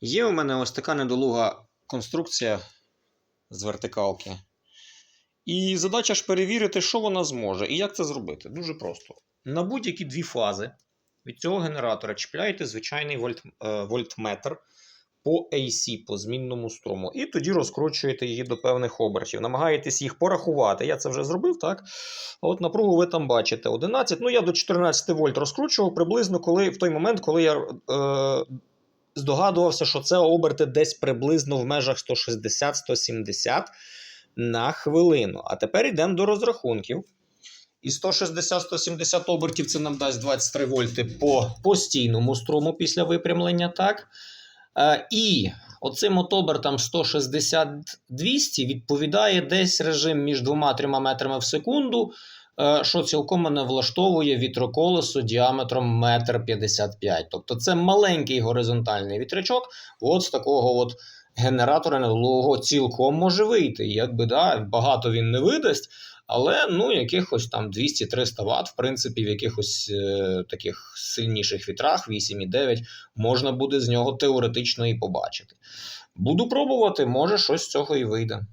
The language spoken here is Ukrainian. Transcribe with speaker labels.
Speaker 1: Є у мене ось така недолуга конструкція з вертикалки. І задача ж перевірити, що вона зможе і як це зробити. Дуже просто. На будь-які дві фази від цього генератора чіпляєте звичайний вольт, е, вольтметр по AC, по змінному струму, і тоді розкручуєте її до певних обертів. Намагаєтесь їх порахувати. Я це вже зробив, так? А От напругу ви там бачите 11. Ну, я до 14 вольт розкручував приблизно коли, в той момент, коли я е, здогадувався, що це оберти десь приблизно в межах 160-170 на хвилину. А тепер йдемо до розрахунків. І 160-170 обертів це нам дасть 23 вольти по постійному струму після випрямлення. так? Е, і оцим от обертам 160-200 відповідає десь режим між 2-3 метрами в секунду, е, що цілком мене влаштовує вітроколесо діаметром 1,55 м. Тобто це маленький горизонтальний вітрячок, от з такого от генератора недолугого цілком може вийти. Якби да, багато він не видасть, але ну, якихось там 200-300 Вт, в принципі, в якихось е, таких сильніших вітрах, 8,9, можна буде з нього теоретично і побачити. Буду пробувати, може щось з цього і вийде.